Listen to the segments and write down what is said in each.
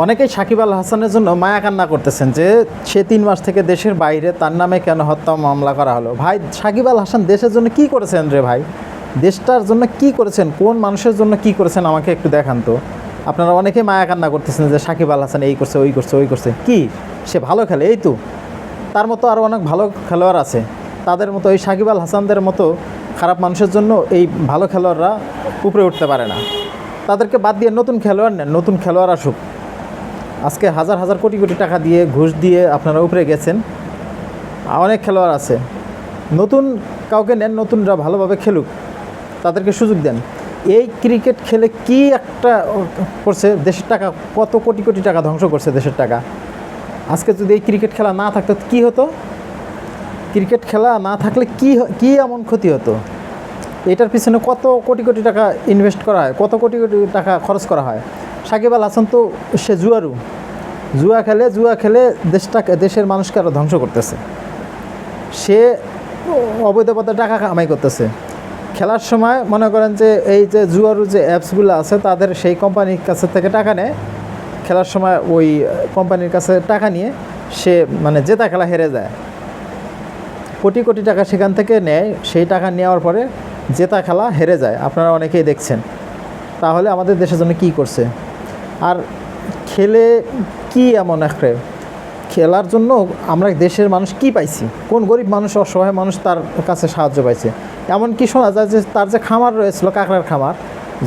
অনেকেই সাকিব আল হাসানের জন্য মায়া কান্না করতেছেন যে সে তিন মাস থেকে দেশের বাইরে তার নামে কেন হত্যা মামলা করা হলো। ভাই, সাকিব আল হাসান দেশের জন্য কি করেছেন রে ভাই? দেশটার জন্য কি করেছেন? কোন মানুষের জন্য কি করেছেন? আমাকে একটু দেখান তো। আপনারা অনেকে মায়া কান্না করতেছেন যে সাকিব আল হাসান এই করছে, ওই করছে ওই করছে। কি? সে ভালো খেলে, এই তো। তার মতো আরও অনেক ভালো খেলোয়াড় আছে। তাদের মতো এই সাকিব আল হাসানদের মতো খারাপ মানুষের জন্য এই ভালো খেলোয়াড়রা উপরে উঠতে পারে না। তাদেরকে বাদ দিয়ে নতুন খেলোয়াড় নেন, নতুন খেলোয়াড় আসুক। আজকে হাজার হাজার কোটি কোটি টাকা দিয়ে ঘুষ দিয়ে আপনারা উপরে গেছেন। অনেক খেলোয়াড় আছে। নতুন কাউকে নেন, নতুনরা ভালোভাবে খেলুক, তাদেরকে সুযোগ দেন। এই ক্রিকেট খেলে কি একটা করছে, দেশের টাকা, কত কোটি কোটি টাকা ধ্বংস করছে দেশের টাকা? আজকে যদি এই ক্রিকেট খেলা না থাকতো, কি হতো? ক্রিকেট খেলা না থাকলে কি কি এমন ক্ষতি হতো? এটার পিছনে কত কোটি কোটি টাকা ইনভেস্ট করা হয়, কত কোটি কোটি টাকা খরচ করা হয়? সাকিব আল হাসান তো সে জুয়ারু। জুয়া খেলে জুয়া খেলে দেশটাকে দেশের মানুষকে আরও ধ্বংস করতেছে। সে অবৈধ পথে টাকা কামাই করতেছে। খেলার সময় মনে করেন যে এই যে জুয়ারু যে অ্যাপসগুলো আছে, তাদের সেই কোম্পানির কাছে থেকে টাকা নেয়। খেলার সময় ওই কোম্পানির কাছে টাকা নিয়ে সে মানে জেতা খেলা হেরে যায়। কোটি কোটি টাকা সেখান থেকে নেয়। সেই টাকা নেওয়ার পরে জেতা খেলা হেরে যায়। আপনারা অনেকেই দেখছেন। তাহলে আমাদের দেশের জন্য কি করছে? আর খেলে কি এমন একটা খেলার জন্য আমরা দেশের মানুষ কি পাইছি? কোন গরিব মানুষ, অসহায় মানুষ তার কাছে সাহায্য পাইছে? এমন কি শোনা যায় যে তার যে খামার রয়েছিল, কাঁকড়ার খামার,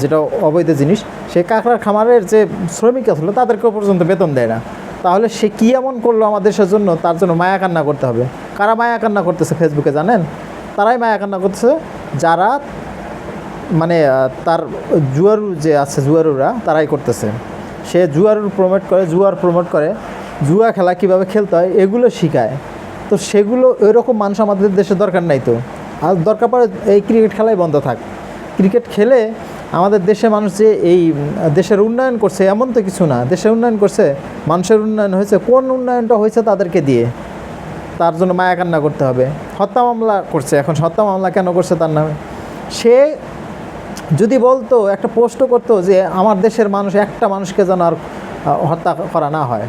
যেটা অবৈধ জিনিস, সেই কাঁকড়ার খামারের যে শ্রমিক ছিল তাদেরকেও পর্যন্ত বেতন দেয় না। তাহলে সে কী এমন করল আমাদের দেশের জন্য? তার জন্য মায়া কান্না করতে হবে। কারা মায়া কান্না করতেছে ফেসবুকে জানেন? তারাই মায়া কান্না করতেছে। যারা মানে তার জুয়ারু যে আছে, জুয়ারুরা, তারাই করতেছে। সে জুয়ার প্রমোট করে, জুয়ার প্রমোট করে, জুয়া খেলা কীভাবে খেলতে হয় এগুলো শেখায়। তো সেগুলো এরকম মানুষ আমাদের দেশে দরকার নাই তো। আর দরকার পড়ে এই ক্রিকেট খেলাই বন্ধ থাক। ক্রিকেট খেলে আমাদের দেশে মানুষ যে এই দেশের উন্নয়ন করছে এমন তো কিছু না। দেশের উন্নয়ন করছে, মানুষের উন্নয়ন হয়েছে, কোন উন্নয়নটা হয়েছে তাদেরকে দিয়ে। তার জন্য মায়া কান্না করতে হবে। হত্যা মামলা করছে এখন। হত্যা মামলা কেন করছে তার নামে? সে যদি বলতো, একটা পোস্টও করতো যে আমার দেশের মানুষ একটা মানুষকে যেন আর হত্যা করা না হয়।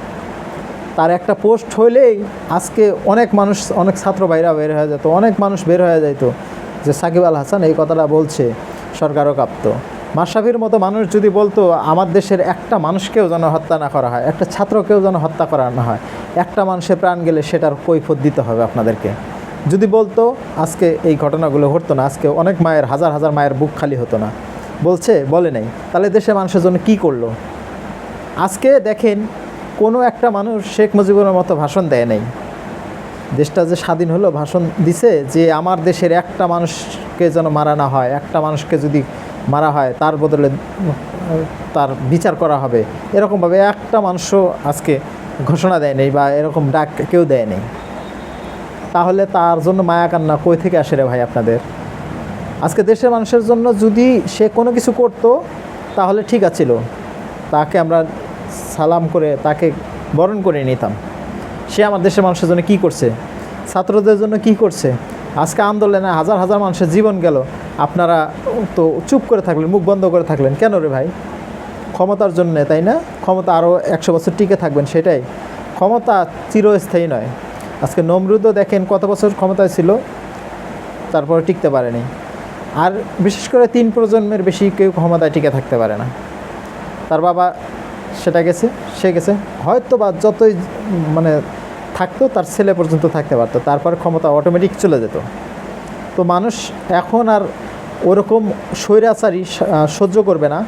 তার একটা পোস্ট হইলেই আজকে অনেক মানুষ, অনেক ছাত্র ভাইরা বের হয়ে যেত, অনেক মানুষ বের হয়ে যেত যে সাকিব আল হাসান এই কথাটা বলছে, সরকারও কাঁপত। মাশরাফির মতো মানুষ যদি বলতো, আমার দেশের একটা মানুষকেও যেন হত্যা না করা হয়, একটা ছাত্রকেও যেন হত্যা করা না হয়, একটা মানুষের প্রাণ গেলে সেটার কৈফত দিতে হবে আপনাদেরকে। যদি বলতো, আজকে এই ঘটনাগুলো ঘটতো না, আজকে অনেক মায়ের, হাজার হাজার মায়ের বুক খালি হতো না। বলছে, বলে নাই, তাহলে দেশের মানুষের জন্য কি করল? আজকে দেখেন, কোনো একটা মানুষ শেখ মুজিবুরের মতো ভাষণ দেয় নাই। দেশটা যে স্বাধীন হলো, ভাষণ দিছে যে আমার দেশের একটা মানুষকে যেন মারা না হয়, একটা মানুষকে যদি মারা হয়, তার বদলে তার বিচার করা হবে। এরকমভাবে একটা মানুষও আজকে ঘোষণা দেয় নেই বা এরকম ডাক কেউ দেয় নেই। তাহলে তার জন্য মায়া কান্না কই থেকে আসে রে ভাই আপনাদের? আজকে দেশের মানুষের জন্য যদি সে কোনো কিছু করতো, তাহলে ঠিক আছিল। তাকে আমরা সালাম করে, তাকে বরণ করে নিতাম। সে আমার দেশের মানুষের জন্য কি করছে? ছাত্রদের জন্য কি করছে? আজকে আন্দোলনে হাজার হাজার মানুষের জীবন গেল। আপনারা তো চুপ করে থাকলেন, মুখ বন্ধ করে থাকলেন। কেন রে ভাই? ক্ষমতার জন্যে, তাই না? ক্ষমতা আরও একশো বছর টিকে থাকবেন, সেটাই। ক্ষমতা চিরস্থায়ী নয়। আজকে নমরুদও দেখেন কত বছর ক্ষমতায় ছিল তারপরে টিকতে পারেনি। আর বিশেষ করে তিন প্রজন্মের বেশি কেউ ক্ষমতায় টিকে থাকতে পারে না। তার বাবা সেটা গেছে, সে গেছে। হয়তো বা যতই মানে থাকতো, তার ছেলে পর্যন্ত থাকতে পারতো। তারপর ক্ষমতা অটোমেটিক চলে যেত। তো মানুষ এখন আর ওরকম স্বৈরাচারী সহ্য করবে না।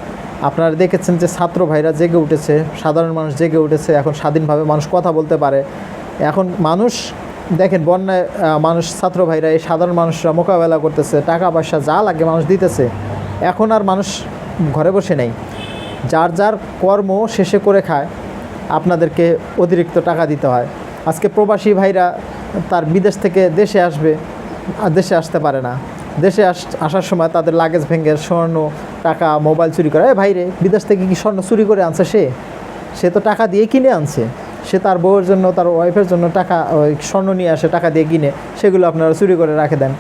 আপনারা দেখেছেন যে ছাত্র ভাইরা জেগে উঠেছে, সাধারণ মানুষ জেগে উঠেছে, এখন স্বাধীনভাবে মানুষ কথা বলতে পারে। এখন মানুষ, দেখেন বন্যায় মানুষ, ছাত্র ভাইরা, এই সাধারণ মানুষরা মোকাবেলা করতেছে, টাকা পয়সা যা লাগে মানুষ দিতেছে। এখন আর মানুষ ঘরে বসে নেই। যার যার কর্ম শেষে করে খায়, আপনাদেরকে অতিরিক্ত টাকা দিতে হয়। আজকে প্রবাসী ভাইরা তার বিদেশ থেকে দেশে আসবে, আর দেশে আসতে পারে না। দেশে আস, আসার সময় তাদের লাগেজ ভেঙে স্বর্ণ, টাকা মোবাইল চুরি করে ভাইরে, বিদেশ থেকে কি স্বর্ণ চুরি করে আনছে সে? সে তো টাকা দিয়ে কিনে আনছে। সে তার বউয়ের জন্য, তার ওয়াইফের জন্য টাকা, ওই স্বর্ণ নিয়ে আসে, টাকা দিয়ে কিনে, সেগুলো আপনারা চুরি করে রাখে দেন।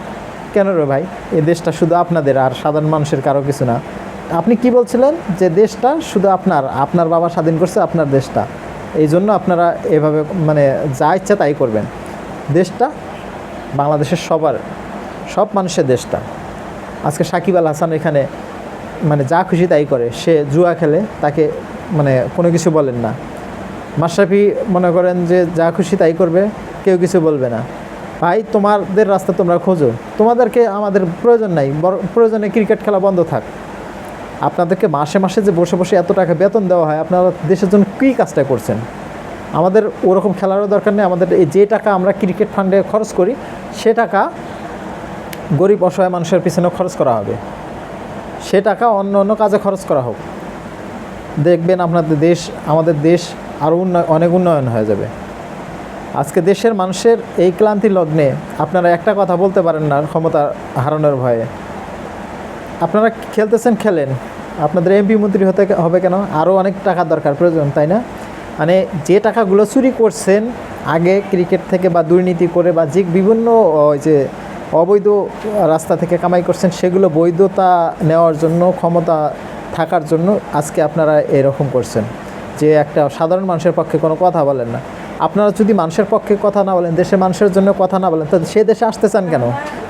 কেন রে ভাই? এই দেশটা শুধু আপনাদের আর সাধারণ মানুষের কারও কিছু না। আপনি কি বলছিলেন যে দেশটা শুধু আপনার আপনার বাবা স্বাধীন করছে আপনার দেশটা? এই জন্য আপনারা এভাবে মানে যা ইচ্ছা তাই করবেন। দেশটা বাংলাদেশের সবার, সব মানুষের দেশটা। আজকে সাকিব আল হাসান এখানে মানে যা খুশি তাই করে। সে জুয়া খেলে তাকে মানে কোনো কিছু বলেন না। মাশরাফি মনে করেন যে যা খুশি তাই করবে, কেউ কিছু বলবে না। ভাই, তোমাদের রাস্তা তোমরা খোঁজো। তোমাদেরকে আমাদের প্রয়োজন নাই প্রয়োজনে ক্রিকেট খেলা বন্ধ থাক। আপনাদেরকে মাসে মাসে যে বসে বসে এত টাকা বেতন দেওয়া হয়, আপনারা দেশের জন্য কী কাজটা করছেন? আমাদের ওরকম খেলারও দরকার নেই। আমাদের এই যে টাকা আমরা ক্রিকেট ফান্ডে খরচ করি, সে টাকা গরিব অসহায় মানুষের পিছনে খরচ করা হবে। সে টাকা অন্য অন্য কাজে খরচ করা হোক। দেখবেন আপনাদের দেশ, আমাদের দেশ আরও উন্নয়, অনেক উন্নয়ন হয়ে যাবে। আজকে দেশের মানুষের এই ক্লান্তি লগ্নে আপনারা একটা কথা বলতে পারেন না ক্ষমতা হারানোর ভয়ে। আপনারা খেলতেছেন, খেলেন। আপনাদের এমপি মন্ত্রী হতে হবে কেন? আরও অনেক টাকা দরকার, প্রয়োজন, তাই না? মানে যে টাকাগুলো চুরি করছেন, আগে ক্রিকেট থেকে বা দুর্নীতি করে বা যে বিভিন্ন ওই যে অবৈধ রাস্তা থেকে কামাই করছেন, সেগুলো বৈধতা নেওয়ার জন্য, ক্ষমতা থাকার জন্য আজকে আপনারা এরকম করছেন। যে একটা সাধারণ মানুষের পক্ষে কোনো কথা বলেন না। আপনারা যদি মানুষের পক্ষে কথা না বলেন দেশের মানুষের জন্য কথা না বলেন, তাহলে সে দেশে আসতে চান কেন?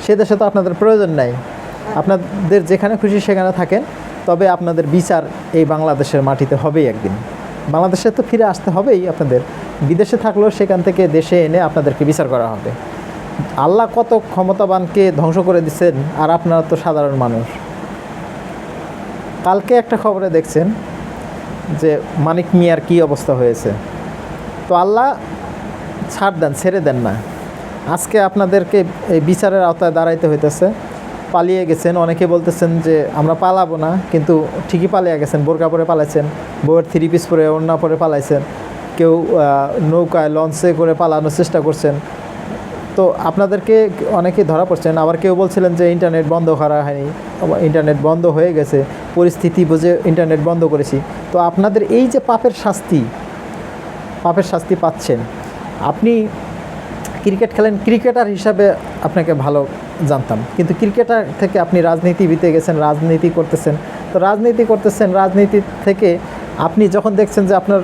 সে দেশে তো আপনাদের প্রয়োজন নাই। আপনাদের যেখানে খুশি সেখানে থাকেন, তবে আপনাদের বিচার এই বাংলাদেশের মাটিতে হবেই একদিন। বাংলাদেশে তো ফিরে আসতে হবেই আপনাদের। বিদেশে থাকলেও সেখান থেকে দেশে এনে আপনাদেরকে বিচার করা হবে। আল্লাহ কত ক্ষমতাবানকে ধ্বংস করে দিচ্ছেন আর আপনারা তো সাধারণ মানুষ। কালকে একটা খবরে দেখছেন যে মানিক মিয়ার কী অবস্থা হয়েছে? তো আল্লাহ ছাড় দেন, ছেড়ে দেন না। আজকে আপনাদেরকে এই বিচারের আওতায় দাঁড়াইতে হইতেছে। পালিয়ে গেছেন, অনেকে বলতেছেন যে আমরা পালাবো না, কিন্তু ঠিকই পালিয়ে গেছেন, বোরকা পরে পালাইছেন বউয়ের থ্রি পিস পরে, ওড়না পরে পালাইছেন, কেউ নৌকায়, লঞ্চে করে পালানোর চেষ্টা করছেন। তো আপনাদেরকে অনেকেই ধরা পড়ছেন আবার কেউ বলছিলেন যে ইন্টারনেট বন্ধ করা হয়নি ইন্টারনেট বন্ধ হয়ে গেছে, পরিস্থিতি বুঝে ইন্টারনেট বন্ধ করেছি। তো আপনাদের এই যে পাপের শাস্তি পাপের শাস্তি পাচ্ছেন, আপনি ক্রিকেট খেলেন, ক্রিকেটার হিসাবে আপনাকে ভালো জানতাম। কিন্তু ক্রিকেটার থেকে আপনি রাজনীতিবিদে গেছেন, রাজনীতি করতেছেন। তো রাজনীতি করতেছেন, রাজনীতি থেকে আপনি যখন দেখছেন যে আপনার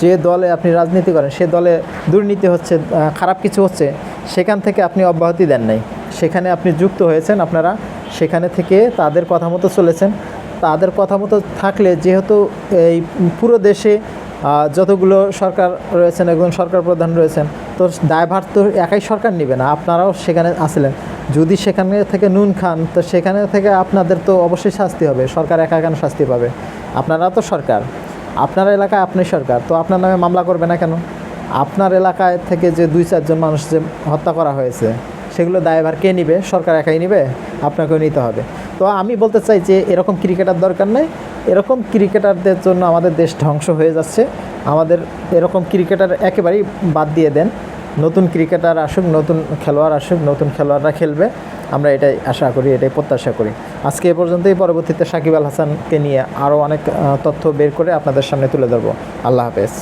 যে দলে আপনি রাজনীতি করেন, সে দলে দুর্নীতি হচ্ছে খারাপ কিছু হচ্ছে, সেখান থেকে আপনি অব্যাহতি দেন নাই। সেখানে আপনি যুক্ত হয়েছেন আপনারা, সেখানে থেকে তাদের কথা মতো চলেছেন। তাদের কথা মতো থাকলে যেহেতু এই পুরো দেশে যতগুলো সরকার রয়েছেন, একজন সরকার প্রধান রয়েছেন, তো দায়ভার তো একাই সরকার নেবে না, আপনারাও সেখানে আসলেন যদি সেখানে থেকে নুন খান, তো সেখানে থেকে আপনাদের তো অবশ্যই শাস্তি হবে, সরকার একা কেন শাস্তি পাবে। আপনারা তো সরকার। আপনার এলাকায় আপনি সরকার, তো আপনার নামে মামলা করবে না কেন? আপনার এলাকায় থেকে যে দুই, চারজন মানুষ যে হত্যা করা হয়েছে, সেগুলো দায়ভার কে নিবে? সরকার একাই নিবে? আপনাকেও নিতে হবে। তো আমি বলতে চাই যে এরকম ক্রিকেটার দরকার নেই। এরকম ক্রিকেটারদের জন্য আমাদের দেশ ধ্বংস হয়ে যাচ্ছে। আমাদের এরকম ক্রিকেটার একেবারেই বাদ দিয়ে দেন। নতুন ক্রিকেটার আসুক, নতুন খেলোয়াড় আসুক, নতুন খেলোয়াড়রা খেলবে। আমরা এটাই আশা করি, এটাই প্রত্যাশা করি। আজকে এ পর্যন্তই। পরবর্তীতে সাকিব আল হাসানকে নিয়ে আরও অনেক তথ্য বের করে আপনাদের সামনে তুলে ধরবো। আল্লাহ হাফেজ।